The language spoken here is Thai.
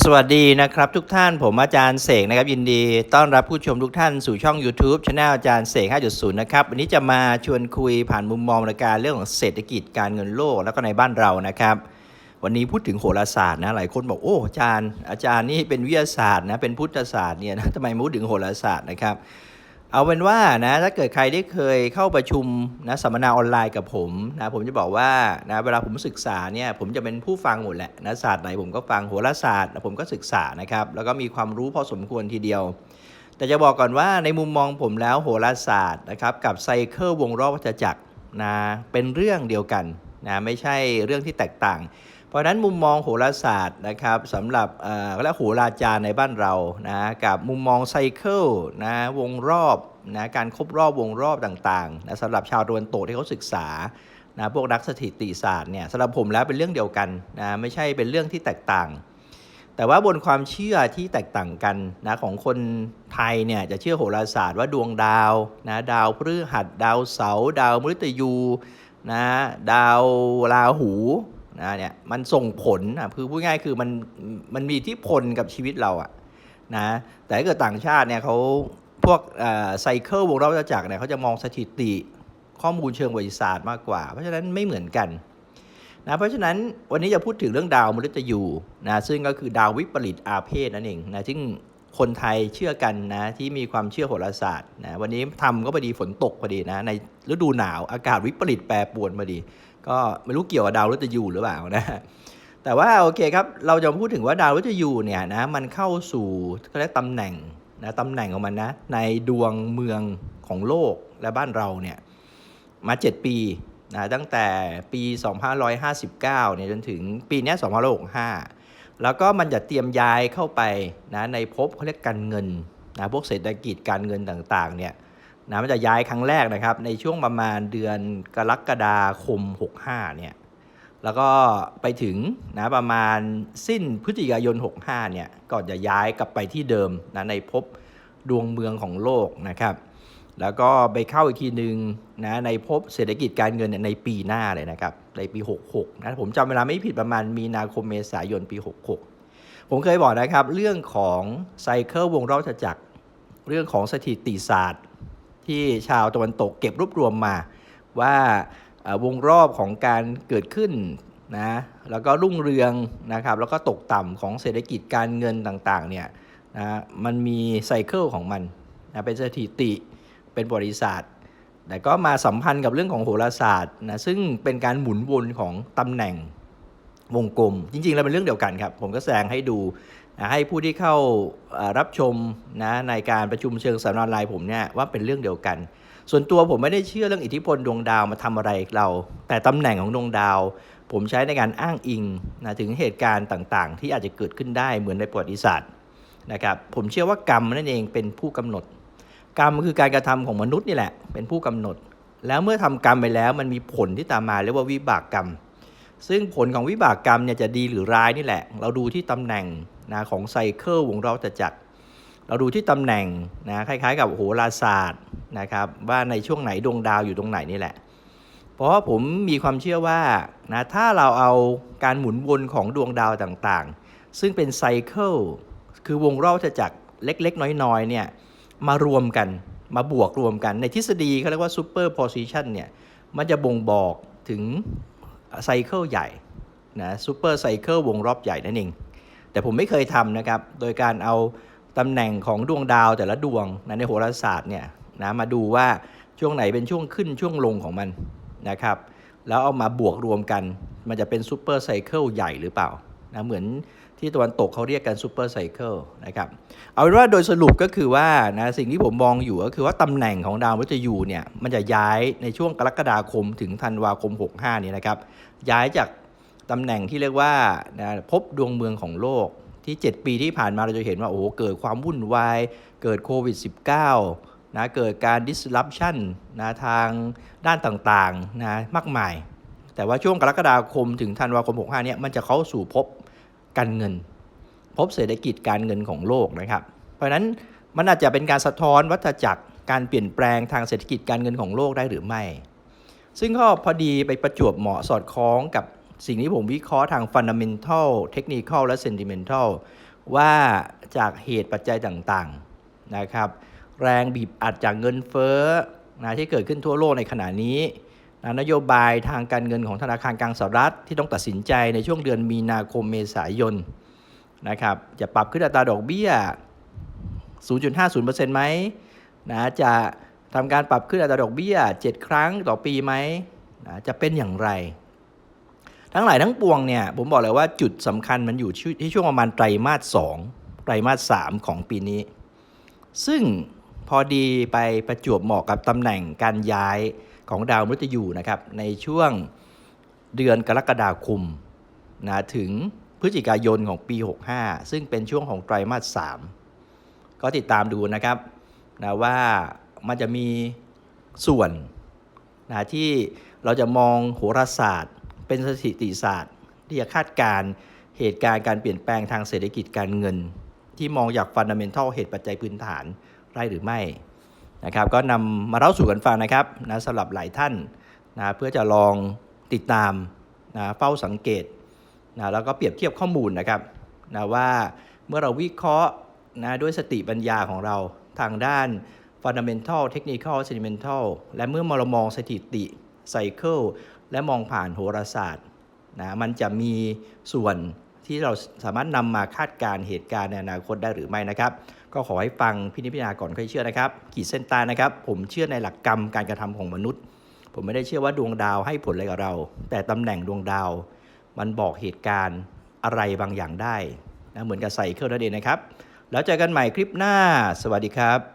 สวัสดีนะครับทุกท่านผมอาจารย์เสกนะครับยินดี ต้อนรับผู้ชมทุกท่านสู่ช่อง YouTube ช anel อาจารย์เสก 5.0 นะครับวันนี้จะมาชวนคุยผ่านมุมมองรายการเรื่องของเศรษฐกิจการเงินโลกแล้วก็ในบ้านเรานะครับ วันนี้พูดถึงโหราศาสตร์นะหลายคนบอกโอ้อาจารย์อาจารย์นี่เป็นวิทยาศาสตร์นะเป็นพุทธศาสตร์เนี่ยนะทำไมมาพูดถึงโหราศาสตร์นะครับ เอาเป็นว่านะถ้าเกิดใครได้เคยเข้าประชุมนะสัมมนาออนไลน์กับผมนะผมจะบอกว่านะเวลาผมศึกษาเนี่ยผมจะเป็นผู้ฟังหมดแหละนะศาสตร์ไหนผมก็ฟังโหราศาสตร์ผมก็ศึกษานะครับแล้วก็มีความรู้พอสมควรทีเดียว แต่จะบอกก่อนว่าในมุมมองผมแล้วโหราศาสตร์นะครับกับไซเคิลวงรอบวัฏจักรนะเป็นเรื่องเดียวกันนะไม่ใช่เรื่องที่แตกต่าง เพราะฉะนั้นมุมมองโหราศาสตร์นะครับสำหรับเอ่อและโหราจารย์ในบ้านเรานะกับมุมมองไซเคิลนะวงรอบ นะการครบรอบวงรอบต่างๆนะสำหรับชาวตะวันตกที่เขาศึกษานะพวกนักสถิติศาสตร์เนี่ยสำหรับผมแล้วเป็นเรื่องเดียวกันนะไม่ใช่เป็นเรื่องที่แตกต่าง แต่ว่าบนความเชื่อที่แตกต่างกันนะของคนไทยเนี่ยจะเชื่อโหราศาสตร์ว่าดวงดาวนะดาวพฤหัสดาวเสาร์ดาวมฤตยูนะดาวราหูนะเนี่ยมันส่งผลนะคือพูดง่ายคือมันมันมีที่พลกับชีวิตเราอะนะแต่ถ้าเกิดต่างชาติเนี่ยเขา พวกไซเคิลวงรอบวัฏจักรเนี่ยเขาจะมองสถิติข้อมูลเชิงประวัติศาสตร์มากกว่า เพราะฉะนั้นไม่เหมือนกันนะเพราะฉะนั้นวันนี้จะพูดถึงเรื่องดาวมฤตยูนะซึ่งก็คือดาววิปริตอาเพศนั่นเองนะซึ่งคนไทยเชื่อกันนะที่มีความเชื่อโหราศาสตร์นะวันนี้ทำก็พอดีฝนตกพอดีนะในฤดูหนาวอากาศวิปริตแปรปรวนพอดี ก็ไม่รู้เกี่ยวกับดาวมฤตยูหรือเปล่านะแต่ว่าโอเคครับเราจะพูดถึงว่าดาวมฤตยูเนี่ยนะมันเข้าสู่เขาเรียกตำแหน่ง นะตำแหน่งของมันนะ ในดวงเมืองของโลกและบ้านเราเนี่ยมา 7 ปีนะตั้งแต่ปี 2559เนี่ยจนถึงปีนี้2565 แล้วก็มันจะเตรียมย้ายเข้าไปนะในภพเขาเรียกการเงินนะพวกเศรษฐกิจการเงินต่างๆเนี่ยนะมันจะย้ายครั้งแรกนะครับ ในช่วงประมาณเดือนกรกฎาคม 65เนี่ย แล้วก็ไปถึงนะประมาณสิ้นพฤศจิกายน 65 เนี่ยก่อนจะย้ายกลับไปที่เดิมนะในภพดวงเมืองของโลกนะครับ แล้วก็ไปเข้าอีกทีหนึ่งนะในภพเศรษฐกิจการเงินในปีหน้าเลยนะครับ ในปี 66 นะผมจำเวลาไม่ผิดประมาณมีนาคมเมษายนปี 66 ผมเคยบอกนะครับ เรื่องของไซเคิลวงรอบจักร เรื่องของสถิติศาสตร์ ที่ชาวตะวันตกเก็บรวบรวมมาว่า วงรอบของการเกิดขึ้นนะแล้วก็รุ่งเรืองนะครับแล้วก็ตกต่ำของเศรษฐกิจการเงินต่างๆเนี่ยนะมันมีไซเคิลของมันนะเป็นสถิติเป็นบริษัทแต่ก็มาสัมพันธ์กับเรื่องของโหราศาสตร์นะซึ่งเป็นการหมุนวนของตำแหน่งวงกลม จริงๆ แล้วเป็นเรื่องเดียวกันครับ ผมก็แสดงให้ดูนะให้ผู้ที่เข้ารับชมนะในการประชุมเชิงสัมมนาออนไลน์ผมเนี่ยว่าเป็นเรื่องเดียวกัน ส่วนตัวผมไม่ได้เชื่อเรื่องอิทธิพลดวงดาวมาทำอะไรเรา แต่ตำแหน่งของดวงดาว ผมใช้ในการอ้างอิงนะถึงเหตุการณ์ต่างๆ ที่อาจจะเกิดขึ้นได้เหมือนในประวัติศาสตร์นะครับผมเชื่อว่ากรรมนั่นเองเป็นผู้กำหนด กรรมคือการกระทำของมนุษย์นี่แหละ เป็นผู้กำหนด แล้วเมื่อทำกรรมไปแล้วมันมีผลที่ตามมาเรียกว่าวิบากกรรม ซึ่งผลของวิบากกรรมเนี่ยจะดีหรือร้ายนี่แหละ เราดูที่ตำแหน่งนะของไซเคิลวงรอบวัฏจักร เราดูที่ตำแหน่งนะคล้ายๆ กับโหราศาสตร์นะครับว่าในช่วงไหนดวงดาวอยู่ตรงไหนนี่แหละ เพราะผมมีความเชื่อว่านะถ้าเราเอาการหมุนวนของดวงดาวต่างๆ ซึ่งเป็นไซเคิลคือวงรอบวัฏจักรเล็กๆ น้อยๆเนี่ยมารวมกันมาบวกรวมกันในทฤษฎีเขาเรียกว่า super position เนี่ยมันจะบ่งบอกถึงไซเคิลใหญ่นะ super cycle วงรอบใหญ่นั่นเองแต่ผมไม่เคยทำนะครับ โดยการเอา ตำแหน่งของดวงดาวแต่ละดวงนะในโหราศาสตร์เนี่ยนะมาดูว่าช่วงไหนเป็นช่วงขึ้นช่วงลงของมันนะครับ แล้วเอามาบวกรวมกัน มันจะเป็นซูเปอร์ไซเคิลใหญ่หรือเปล่านะเหมือนที่ตะวันตกเขาเรียกกันซูเปอร์ไซเคิลนะครับเอาเป็นว่าโดยสรุปก็คือว่านะสิ่งที่ผมมองอยู่ก็คือว่าตำแหน่งของดาวมฤตยูเนี่ยมันจะย้ายในช่วงกรกฎาคมถึงธันวาคม 65 นี่นะครับย้ายจากตำแหน่งที่เรียกว่านะพบดวงเมืองของโลก ที่ 7 ปีที่ผ่านมาเราจะเห็นว่าโอ้โหเกิดความวุ่นวาย เกิดโควิด -19 นะเกิดการ disruption นะทางด้านต่างๆนะมากมาย แต่ว่าช่วงกรกฎาคมถึงธันวาคม 65เนี่ยมันจะเข้าสู่พบการเงิน พบเศรษฐกิจการเงินของโลกนะครับ เพราะฉะนั้นมันอาจจะเป็นการสะท้อนวัฏจักรการเปลี่ยนแปลงทางเศรษฐกิจการเงินของโลกได้หรือไม่ ซึ่งก็พอดีไปประจวบเหมาะสอดคล้องกับ สิ่งที่ผมวิเคราะห์ทาง Fundamental Technical และ Sentimental ว่าจากเหตุปัจจัยต่างๆนะครับ แรงบีบอัดจากเงินเฟ้อนะที่เกิดขึ้นทั่วโลกในขณะนี้นะนโยบายทางการเงินของธนาคารกลางสหรัฐที่ต้องตัดสินใจในช่วงเดือนมีนาคมเมษายนนะครับ จะปรับขึ้นอัตราดอกเบี้ย 0.50%ไหมนะจะทำการปรับขึ้นอัตราดอกเบี้ย 7 ครั้งต่อปีไหมนะจะเป็นอย่างไร ทั้งหลายทั้งปวงเนี่ยผมบอกเลยว่าจุดสำคัญมันอยู่ที่ช่วงประมาณไตรมาส2ไตรมาส3ของปีนี้ ซึ่งพอดีไปประจวบเหมาะกับตำแหน่งการย้ายของดาวมฤตยูนะครับในช่วงเดือนกรกฎาคมนะถึงพฤศจิกายนของปี 65 ซึ่งเป็นช่วงของไตรมาส 3 ก็ติดตามดูนะครับนะว่ามันจะมีส่วนนะที่เราจะมองโหราศาสตร์ เป็นสถิติศาสตร์ ที่จะคาดการณ์เหตุการณ์การเปลี่ยนแปลงทางเศรษฐกิจการเงิน ที่มองจากฟันดัมเ n นทัลเหตุปัจจัยพื้นฐานได้หรือไม่นะครับก็นำมาเล่าสู่กันฟังนะครับนะสำหรับหลายท่านนะเพื่อจะลองติดตามนะเฝ้าสังเกตนะแล้วก็เปรียบเทียบข้อมูลนะครับนะว่าเมื่อเราวิเคราะห์นะด้วยสติปัญญาของเราทางด้าน Fundamental Technical Sentimental และเมื่อเรามองสถิติ Cycle และมองผ่านโหราศาสตร์นะมันจะมีส่วนที่เราสามารถนำมาคาดการณ์เหตุการณ์ในอนาคตได้หรือไม่นะครับ ก็ขอให้ฟังพินิจพิจารณาก่อนค่อยเชื่อนะครับ ขีดเส้นใต้นะครับ ผมเชื่อในหลักกรรมการกระทำของมนุษย์ ผมไม่ได้เชื่อว่าดวงดาวให้ผลอะไรกับเรา แต่ตำแหน่งดวงดาว มันบอกเหตุการณ์อะไรบางอย่างได้นะเหมือนกับไซเคิลนั่นเองนะครับ แล้วเจอกันใหม่คลิปหน้า สวัสดีครับ